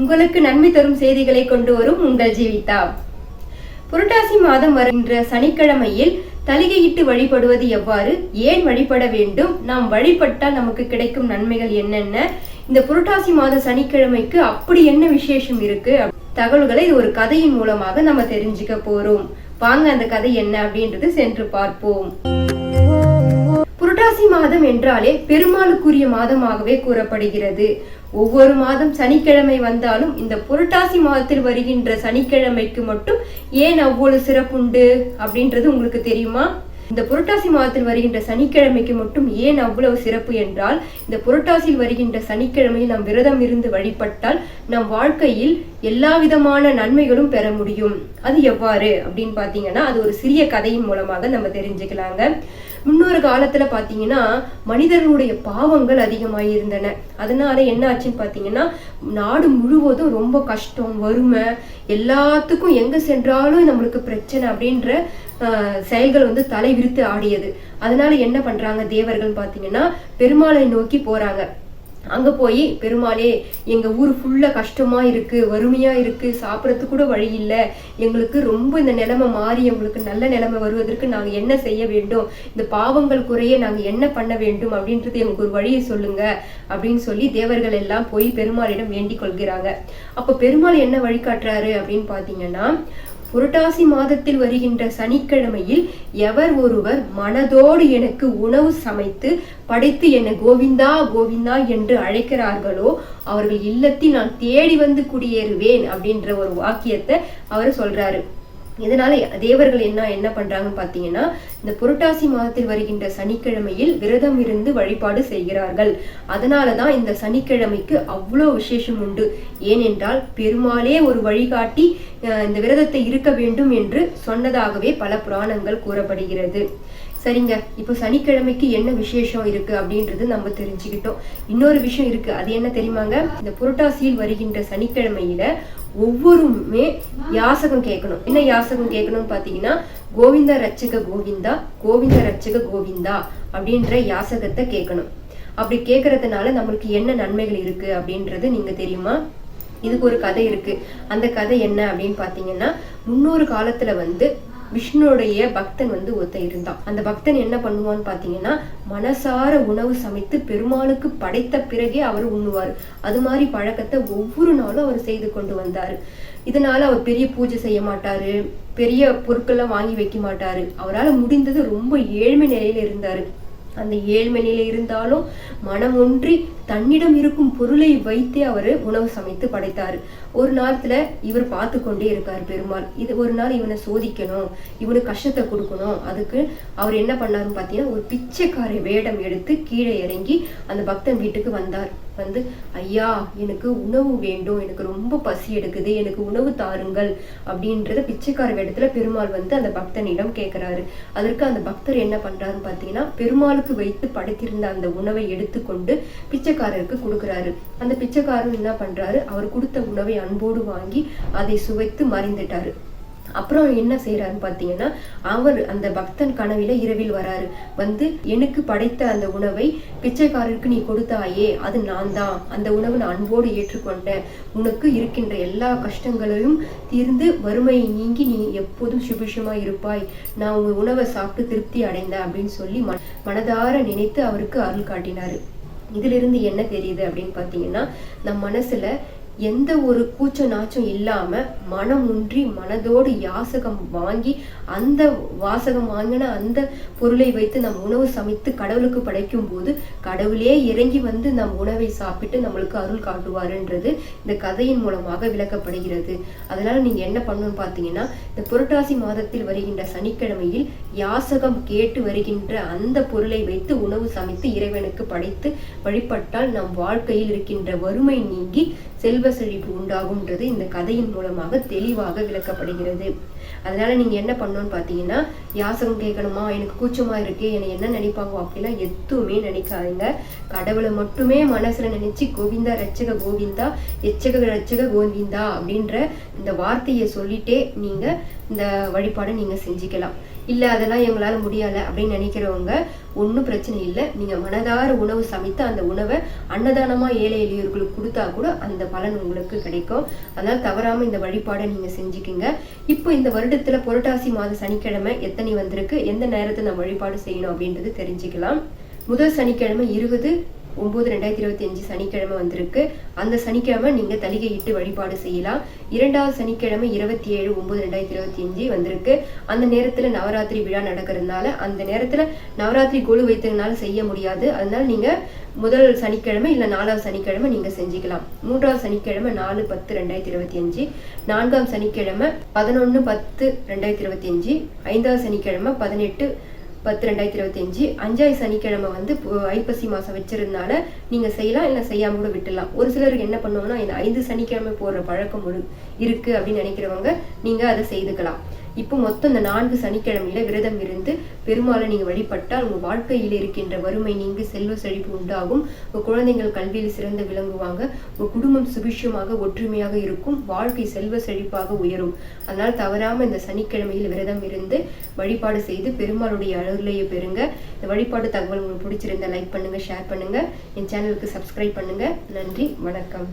உங்களுக்கு நன்மை தரும் செய்திகளை கொண்டு வரும் உங்கள் ஜீவிதா. புரட்டாசி மாதம் வருகின்ற சனிக்கிழமையில் தலிகையிட்டு வழிபடுவது எவ்வாறு? ஏன் வழிபட வேண்டும்? நாம் வழிபட்டால் நமக்கு கிடைக்கும் நன்மைகள் என்னென்ன? இந்த புரட்டாசி மாத சனிக்கிழமைக்கு அப்படி என்ன விசேஷம் இருக்கு? தகவல்களை ஒரு கதையின் மூலமாக நம்ம தெரிஞ்சுக்க போறோம். வாங்க அந்த கதை என்ன அப்படின்றது சென்று பார்ப்போம். புரட்டாசி மாதம் என்றாலே பெருமாளுக்குரிய மாதமாகவே கூறப்படுகிறது. ஒவ்வொரு மாதம் சனிக்கிழமை வந்தாலும் இந்த புரட்டாசி மாதத்தில் வருகின்ற சனிக்கிழமைக்கு மட்டும் ஏன் அவ்வளவு சிறப்புண்டு அப்படின்றது உங்களுக்கு தெரியுமா? இந்த புரட்டாசி மாதத்தில் வருகின்ற சனிக்கிழமைக்கு மட்டும் ஏன் அவ்வளவு சிறப்பு என்றால் இந்த புரட்டாசியில் வருகின்ற சனிக்கிழமையில் நாம் விரதம் இருந்து வழிபட்டால் நம் வாழ்க்கையில் எல்லா விதமான நன்மைகளும் பெற முடியும். அது எவ்வாறு அப்படின்னு பார்த்தீங்கன்னா அது ஒரு சிறிய கதையின் மூலமாக நம்ம தெரிஞ்சுக்கலாங்க. முன்னொரு காலத்துல பாத்தீங்கன்னா மனிதர்களுடைய பாவங்கள் அதிகமாக இருந்தன. அதனால என்ன ஆச்சுன்னு பாத்தீங்கன்னா நாடு முழுவதும் ரொம்ப கஷ்டம் வறுமை எல்லாத்துக்கும் எங்க சென்றாலும் நம்மளுக்கு பிரச்சனை அப்படின்ற செயல்கள் வந்து தலை விரித்து ஆடியது. அதனால என்ன பண்றாங்க தேவர்கள் பாத்தீங்கன்னா பெருமாளை நோக்கி போறாங்க. அங்கே போய் பெருமாளே எங்கள் ஊர் ஃபுல்லாக கஷ்டமாக இருக்கு வறுமையாக இருக்குது சாப்பிட்றதுக்கு கூட வழி இல்லை. எங்களுக்கு ரொம்ப இந்த நிலைமை மாறி எங்களுக்கு நல்ல நிலைமை வருவதற்கு நாங்கள் என்ன செய்ய வேண்டும்? இந்த பாவங்கள் குறைய நாங்கள் என்ன பண்ண வேண்டும்? அப்படின்றது எங்களுக்கு ஒரு வழியை சொல்லுங்க அப்படின்னு சொல்லி தேவர்கள் எல்லாம் போய் பெருமாளிடம் வேண்டிக் கொள்கிறாங்க. அப்போ பெருமாள் என்ன வழிகாட்டுறாரு அப்படின்னு பார்த்தீங்கன்னா புரட்டாசி மாதத்தில் வருகின்ற சனிக்கிழமையில் எவர் ஒருவர் மனதோடு எனக்கு உணவு சமைத்து படைத்து என்னை கோவிந்தா கோவிந்தா என்று அழைக்கிறார்களோ அவர்கள் இல்லத்தில் நான் தேடி வந்து குடியேறுவேன் அப்படின்ற ஒரு வாக்கியத்தை அவர் சொல்றாரு. இதனால தேவர்கள் என்ன என்ன பண்றாங்கன்னு பாத்தீங்கன்னா இந்த புரட்டாசி மாதத்தில் வருகின்ற சனிக்கிழமையில் விரதம் இருந்து வழிபாடு செய்கிறார்கள். அதனாலதான் இந்த சனிக்கிழமைக்கு அவ்வளோ விசேஷம் உண்டு. ஏனென்றால் பெருமாளே ஒரு வழிகாட்டி அஹ், இந்த விரதத்தை இருக்க வேண்டும் என்று சொன்னதாகவே பல புராணங்கள் கூறப்படுகிறது. சரிங்க இப்போ சனிக்கிழமைக்கு என்ன விசேஷம் இருக்கு அப்படின்றது நம்ம தெரிஞ்சுக்கிட்டோம். இன்னொரு விஷயம் இருக்கு. அது என்ன தெரியுமாங்க? இந்த புரட்டாசியில் வருகின்ற சனிக்கிழமையில ஒவ்வொருமே யாசகம் கேட்கணும். என்ன யாசகம் கேட்கணும்னு பார்த்தீங்கன்னா கோவிந்த ரச்சக கோவிந்தா கோவிந்த ரச்சக கோவிந்தா அப்படின்ற யாசகத்தை கேட்கணும். அப்படி கேட்கறதுனால நம்மளுக்கு என்ன நன்மைகள் இருக்கு அப்படின்றது நீங்க தெரியுமா? இதுக்கு ஒரு கதை இருக்கு. அந்த கதை என்ன அப்படின்னு பாத்தீங்கன்னா முன்னொரு காலத்துல வந்து விஷ்ணுடைய பக்தன் வந்து ஒருத்தன் இருந்தான். அந்த பக்தன் என்ன பண்ணுவான்னு பாத்தீங்கன்னா மனசார உணவு சமைத்து பெருமாளுக்கு படைத்த பிறகே அவர் உண்ணுவார். அது மாதிரி பழக்கத்தை ஒவ்வொரு நாளும் அவர் செய்து கொண்டு வந்தாரு. இதனால அவர் பெரிய பூஜை செய்ய மாட்டாரு பெரிய பொருட்கள்லாம் வாங்கி வைக்க மாட்டாரு. அவரால் முடிந்தது ரொம்ப ஏழ்மை நிலையில இருந்தாரு. அந்த ஏழ்மை இருந்தாலும் மனம் ஒன்றி தன்னிடம் இருக்கும் பொருளை வைத்தே அவர் உணவு சமைத்து படைத்தாரு. ஒரு நேரத்துல இவர் பார்த்து கொண்டே இருக்கார் பெருமாள். இது ஒரு நாள் இவனை சோதிக்கணும் இவனுக்கு கஷ்டத்தை கொடுக்கணும். அதுக்கு அவர் என்ன பண்ணாருன்னு பார்த்தீங்கன்னா ஒரு பிச்சைக்காரை வேடம் எடுத்து கீழே இறங்கி அந்த பக்தன் வீட்டுக்கு வந்தார். வந்து ஐயா எனக்கு உணவு வேண்டும். எனக்கு ரொம்ப பசி எடுக்குது. எனக்கு உணவு தாருங்கள். அப்படின்றத பிச்சைக்கார வேடத்துல பெருமாள் வந்து அந்த பக்தனிடம் கேட்கிறாரு அதற்கு அந்த பக்தர் என்ன பண்றாருன்னு பார்த்தீங்கன்னா பெருமாளுக்கு வைத்து படைத்திருந்த அந்த உணவை எடுத்துக்கொண்டு பிச்சைக்காரருக்கு கொடுக்குறாரு. அந்த பிச்சைக்காரர் என்ன பண்றாரு? அவர் கொடுத்த உணவை அன்போடு வாங்கி அதை சுவைத்து மறைந்துட்டாரு. அப்புறம் என்ன செய்யறாருன்னு பார்த்தீங்கன்னா அவர் அந்த பக்தன் கனவில இரவில் வராரு. வந்து எனக்கு படைத்த அந்த உணவை பிச்சைக்காரருக்கு நீ கொடுத்தாயே அது நான் தான் அந்த உணவை நான் அன்போடு ஏற்றுக்கொண்டேன். உனக்கு இருக்கின்ற எல்லா கஷ்டங்களையும் தீர்ந்து வறுமை நீங்கி நீ எப்போதும் சுபிஷமா இருப்பாய். நான் உங்க உணவை சாப்பிட்டு திருப்தி அடைந்தேன் அப்படின்னு சொல்லி ம- மனதார நினைத்து அவருக்கு அருள் காட்டினாரு. இதிலிருந்து என்ன தெரியுது அப்படின்னு பார்த்தீங்கன்னா நம் மனசுல எந்த ஒரு கூச்ச நாச்சம் இல்லாம மனம் மனதோடு யாசகம் வாங்கி அந்த வாசகம் வாங்கின அந்த பொருளை வைத்து நம் உணவு சமைத்து கடவுளுக்கு படைக்கும் போது கடவுளே இறங்கி வந்து நம் உணவை சாப்பிட்டு நம்மளுக்கு அருள் காட்டுவாருன்றது இந்த கதையின் மூலமாக விளக்கப்படுகிறது. அதனால நீங்க என்ன பண்ணணும்னு பார்த்தீங்கன்னா இந்த புரட்டாசி மாதத்தில் வருகின்ற சனிக்கிழமையில் யாசகம் கேட்டு வருகின்ற அந்த பொருளை வைத்து உணவு சமைத்து இறைவனுக்கு படைத்து வழிபட்டால் நம் வாழ்க்கையில் இருக்கின்ற வறுமை நீங்கி செல்வ செழிப்பு உண்டாகும்ன்றது இந்த கதையின் மூலமாக தெளிவாக விளக்கப்படுகிறது. அதனால நீங்க என்ன பண்ணணும்னு பார்த்தீங்கன்னா யாசகம் கேட்கணுமா? எனக்கு கூச்சமா இருக்கு என்னை என்ன நினைப்பாங்க அப்படிலாம் எதுவுமே நினைக்காதீங்க. கடவுளை மட்டுமே மனசுல நினைச்சு கோவிந்தா ரச்சக கோவிந்தா எச்சக ரட்சக கோவிந்தா அப்படின்ற இந்த வார்த்தையை சொல்லிட்டே நீங்க இந்த வழிபாடை நீங்கள் செஞ்சுக்கலாம். இல்லை அதெல்லாம் எங்களால் முடியலை அப்படின்னு நினைக்கிறவங்க ஒன்றும் பிரச்சனை இல்லை. நீங்கள் மனதார உணவு சமைத்து அந்த உணவை அன்னதானமாக ஏழை எளியோர்களுக்கு கொடுத்தா கூட அந்த பலன் உங்களுக்கு கிடைக்கும். அதனால் தவறாமல் இந்த வழிபாடை நீங்கள் செஞ்சுக்கிங்க. இப்போ இந்த வருடத்தில் புரட்டாசி மாத சனிக்கிழமை எத்தனை வந்திருக்கு? எந்த நேரத்தில் நம்ம வழிபாடு செய்யணும் அப்படின்றது தெரிஞ்சுக்கலாம். முதல் சனிக்கிழமை இருபது ஒம்பது ரெண்டாயிரத்தி இருபத்தி அஞ்சு சனிக்கிழமை வந்திருக்கு. அந்த சனிக்கிழமை நீங்கள் தலிகையிட்டு வழிபாடு செய்யலாம். இரண்டாவது சனிக்கிழமை இருபத்தி ஏழு ஒம்பது ரெண்டாயிரத்தி இருபத்தி அஞ்சு வந்திருக்கு. அந்த நேரத்தில் நவராத்திரி விழா நடக்கிறதுனால அந்த நேரத்தில் நவராத்திரி கொழு வைத்ததுனால செய்ய முடியாது. அதனால நீங்கள் முதல் சனிக்கிழமை இல்லை நாலாவது சனிக்கிழமை நீங்கள் செஞ்சுக்கலாம். மூன்றாவது சனிக்கிழமை நாலு பத்து ரெண்டாயிரத்தி இருபத்தி அஞ்சு. நான்காம் சனிக்கிழமை பதினொன்று பத்து ரெண்டாயிரத்தி இருபத்தி அஞ்சு. ஐந்தாவது சனிக்கிழமை பதினெட்டு பத்து ரெண்டாயிரத்தி இருபத்தி அஞ்சு சனிக்கிழமை வந்து ஐப்பசி மாதம் வச்சிருந்தனால நீங்கள் செய்யலாம் இல்லை செய்யாம கூட விட்டுலாம் ஒரு சிலருக்கு என்ன பண்ணுவாங்கன்னா இந்த ஐந்து சனிக்கிழமை போடுற பழக்கம் ஒரு இருக்கு அப்படின்னு நினைக்கிறவங்க நீங்கள் அதை செய்துக்கலாம். இப்போ மொத்தம் இந்த நான்கு சனிக்கிழமையில விரதம் இருந்து பெருமாளை நீங்கள் வழிபட்டால் உங்கள் வாழ்க்கையில் இருக்கின்ற வறுமை நீங்கி செல்வ செழிப்பு உண்டாகும். உங்கள் குழந்தைகள் கல்வியில் சிறந்து விளங்குவாங்க. உங்கள் குடும்பம் சுபிஷமாக ஒற்றுமையாக இருக்கும். வாழ்க்கை செல்வ செழிப்பாக உயரும். அதனால் தவறாம இந்த சனிக்கிழமையில் விரதம் இருந்து வழிபாடு செய்து பெருமாளுடைய அருளையை பெறுங்க. இந்த வழிபாடு தகவல் உங்களுக்கு பிடிச்சிருந்தா லைக் பண்ணுங்க ஷேர் பண்ணுங்க. என் சேனலுக்கு சப்ஸ்கிரைப் பண்ணுங்க. நன்றி வணக்கம்.